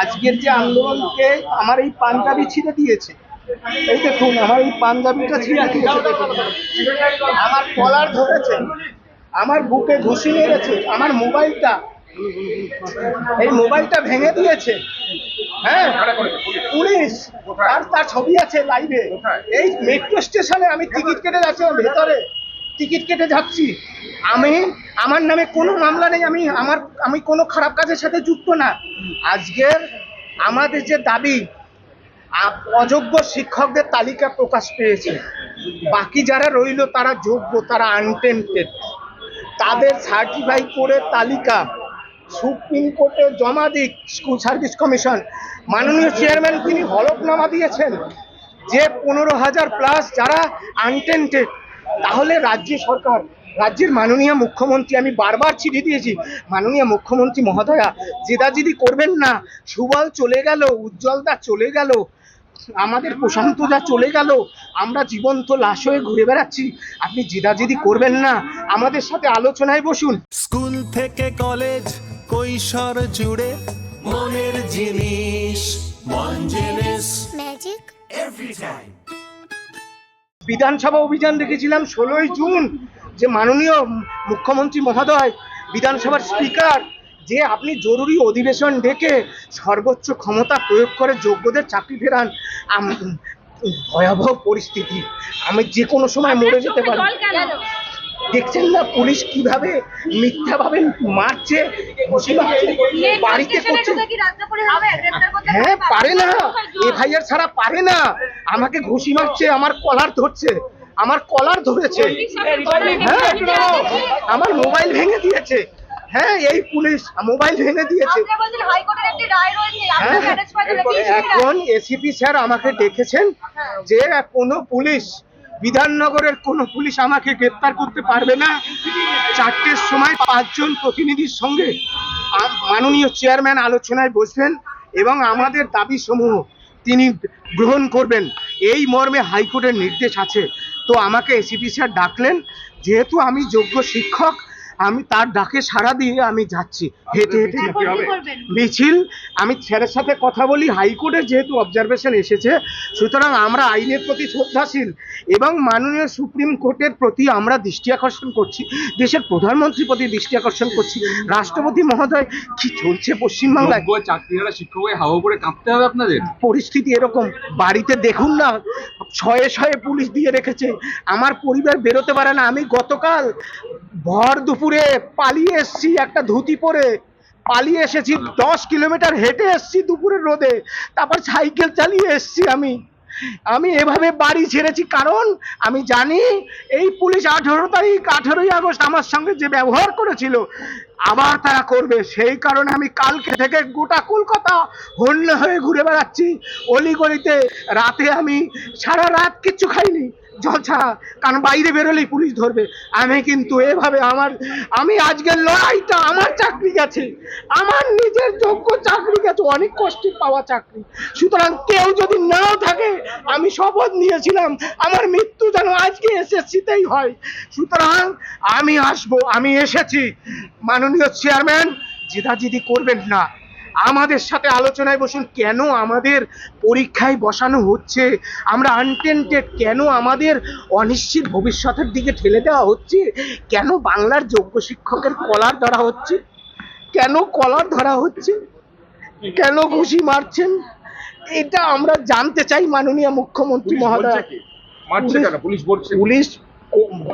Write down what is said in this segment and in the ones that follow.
আজকের যে আন্দোলনকে আমার এই পাঞ্জাবি ছিঁড়ে দিয়েছে, এই দেখুন, আমার এই পাঞ্জাবিটা ছিঁড়ে দিয়েছে আমার কলার ধরেছে, আমার বুকে ঘুষি মেরেছে, আমার মোবাইলটা, এই মোবাইলটা ভেঙে দিয়েছে। হ্যাঁ পুলিশ, আর তার ছবি আছে লাইভে এই মেট্রো স্টেশনে আমি টিকিট কেটে যাচ্ছি ওর ভেতরে। টিকিট কেটে যাচ্ছি। আমি, আমার নামে কোনো মামলা নেই, আমি, আমার, আমি কোনো খারাপ কাজের সাথে যুক্ত না। আজকের আমাদের যে দাবি অযোগ্য শিক্ষকদের তালিকা প্রকাশ পেয়েছে। বাকি যারা রইল, তারা যোগ্য, তারা আনটেন্টেড তাদের সার্টিফাই করে তালিকা সুপ্রিম কোর্টে জমা দিক স্কুল সার্ভিস কমিশন মাননীয় চেয়ারম্যান তিনি হলফনামা দিয়েছেন যে পনেরো হাজার প্লাস যারা আনটেন্টেড তাহলে রাজ্য সরকার রাজ্যের মাননীয় মুখ্যমন্ত্রী আমি বারবার চিঠি দিয়েছি মাননীয় মুখ্যমন্ত্রী মহোদয়া জেদাজিদি করবেন না সুবল চলে গেল উজ্জ্বলদা চলে গেল আমাদের প্রশান্তদা চলে গেল আমরা জীবন্ত লাশ হয়ে ঘুরে বেড়াচ্ছি আপনি জেদাজেদি করবেন না আমাদের সাথে আলোচনায় বসুন। স্কুল থেকে কলেজ কৈশোর জুড়ে মনের জিনিস মন জিনিস ম্যাজিক বিধানসভা অভিযান দেখেছিলাম ষোলোই জুন যে মাননীয় মুখ্যমন্ত্রী মহোদয় বিধানসভার স্পিকার যে আপনি জরুরি অধিবেশন ডেকে সর্বোচ্চ ক্ষমতা প্রয়োগ করে যোগ্যদের চাকরি ফেরান ভয়াবহ পরিস্থিতি। আমি যে কোনো সময় মরে যেতে পারি। দেখছেন না পুলিশ কীভাবে মিথ্যাভাবে মারছে? বাড়িতে করছে? হ্যাঁ পারে না। এফআইআর ছাড়া পারে না। আমাকে ঘুষি মারছে আমার কলার ধরছে আমার কলার ধরেছে। হ্যাঁ আমার মোবাইল ভেঙে দিয়েছে। হ্যাঁ এই পুলিশ মোবাইল ভেঙে দিয়েছে। হ্যাঁ এখন এসিপি স্যার আমাকে ডেকেছেন যে কোনো পুলিশ বিধাননগরের কোনো পুলিশ আমাকে গ্রেপ্তার করতে পারবে না। চারটের সময় পাঁচজন প্রতিনিধির সঙ্গে মাননীয় চেয়ারম্যান আলোচনায় বসবেন এবং আমাদের দাবি সমূহ তিনি গ্রহণ করবেন। এই মর্মে হাইকোর্টের নির্দেশ আছে। তো আমাকে এসিপি স্যার ডাকলেন, যেহেতু আমি যোগ্য শিক্ষক আমি তার ডাকে সাড়া দিয়ে আমি যাচ্ছি। হেঁটে হেঁটে মিছিল আমি স্যারের সাথে কথা বলি হাইকোর্টের যেহেতু অবজারভেশন এসেছে সুতরাং আমরা আইনের প্রতি শ্রদ্ধাশীল এবং মাননীয় সুপ্রিম কোর্টের প্রতি আমরা দৃষ্টি আকর্ষণ করছি দেশের প্রধানমন্ত্রীর প্রতি দৃষ্টি আকর্ষণ করছি। রাষ্ট্রপতি মহোদয় কি চলছে পশ্চিমবাংলায়? যোগ্য চাকরিহারা শিক্ষক হয়ে হাওয়া করে কাঁপতে হবে আপনাদের? পরিস্থিতি এরকম বাড়িতে দেখুন না শয়ে শয়ে পুলিশ দিয়ে রেখেছে আমার পরিবার বেরোতে পারে না আমি গতকাল ভর দুপুরে পালিয়ে এসছি একটা ধুতি পরে। পালিয়ে এসেছি দশ কিলোমিটার হেঁটে এসছি দুপুরের রোদে। তারপর সাইকেল চালিয়ে এসছি আমি। আমি এভাবে বাড়ি ছেড়েছি কারণ আমি জানি এই পুলিশ আঠেরো তারিখ আঠেরোই আগস্ট আমার সঙ্গে যে ব্যবহার করেছিল আবার তারা করবে। সেই কারণে আমি কালকে থেকে গোটা কলকাতা হন্য হয়ে ঘুরে বেড়াচ্ছি। অলিগলিতে রাতে আমি সারা রাত কিচ্ছু খাইনি। জল ছাড়া কারণ বাইরে বেরোলেই পুলিশ ধরবে। আমি কিন্তু এভাবে আমার, আমি আজকের লড়াইটা আমার চাকরি গেছে। আমার নিজের যোগ্য চাকরি গেছে, অনেক কষ্টে পাওয়া চাকরি। সুতরাং কেউ যদি নাও থাকে, আমি শপথ নিয়েছিলাম, আমার মৃত্যু যেন আজকে এসএসসিতেই হয়। সুতরাং আমি আসব, আমি এসেছি। মাননীয় চেয়ারম্যান, জেদাজিদি করবেন না। আমাদের সাথে আলোচনায় বসুন কেন আমাদের পরীক্ষায় বসানো হচ্ছে? আমরা আনটেন্টেড কেন আমাদের অনিশ্চিত ভবিষ্যতের দিকে ঠেলে দেওয়া হচ্ছে? কেন বাংলার যোগ্য শিক্ষকের কলার ধরা হচ্ছে? কেন কলার ধরা হচ্ছে? কেন ঘুষি মারছেন? এটা আমরা জানতে চাই মাননীয় মুখ্যমন্ত্রী মহোদয়। পুলিশ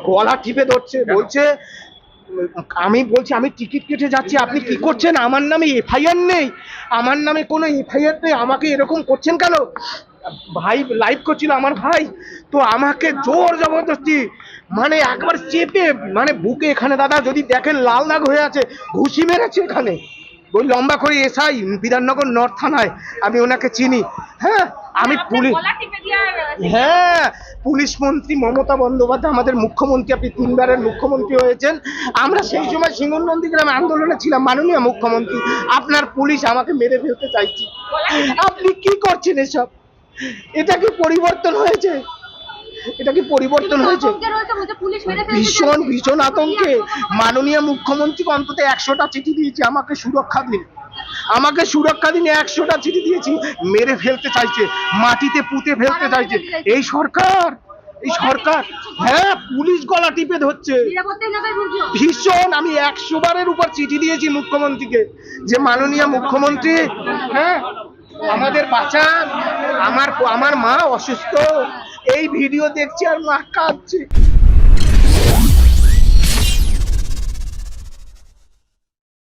গলা টিপে ধরছে বলছে আমি বলছি আমি টিকিট কেটে যাচ্ছি আপনি কি করছেন? আমার নামে এফআইআর নেই। আমার নামে কোনো এফআইআর নেই। আমাকে এরকম করছেন কেন? ভাই লাইভ করছিল আমার ভাই। তো আমাকে জোর জবরদস্তি মানে একবার চেপে মানে বুকে এখানে দাদা যদি দেখেন লাল দাগ হয়ে আছে ঘুষি মেরেছে এখানে। ওই লম্বা করে এসআই বিধাননগর নর্থ থানায়। আমি ওনাকে চিনি। হ্যাঁ আমি পুলিশ হ্যাঁ পুলিশ মন্ত্রী মমতা বন্দ্যোপাধ্যায় আমাদের মুখ্যমন্ত্রী আপনি তিনবারের মুখ্যমন্ত্রী হয়েছেন। আমরা সেই সময় সিঙ্গনন্দী গ্রামে আন্দোলনে ছিলাম মাননীয় মুখ্যমন্ত্রী। আপনার পুলিশ আমাকে মেরে ফেলতে চাইছে। আপনি কি করছেন এসব? এটা কি পরিবর্তন হয়েছে? এটা কি পরিবর্তন হয়েছে? ভীষণ ভীষণ আতঙ্কে। মাননীয় মুখ্যমন্ত্রীকে অন্তত একশোটা চিঠি দিয়েছে আমাকে সুরক্ষা দিন। আমাকে সুরক্ষা দিনে একশোটা চিঠি দিয়েছি মেরে ফেলতে চাইছে মাটিতে পুঁতে ফেলতে চাইছে। এই সরকার এই সরকার হ্যাঁ পুলিশ গলা টিপে ধরছে। ভীষণ আমি একশো বারের উপর চিঠি দিয়েছি মুখ্যমন্ত্রীকে যে মাননীয় মুখ্যমন্ত্রী হ্যাঁ আমাদের বাঁচান আমার আমার মা অসুস্থ এই ভিডিও দেখছি আর মা কাঁদছে।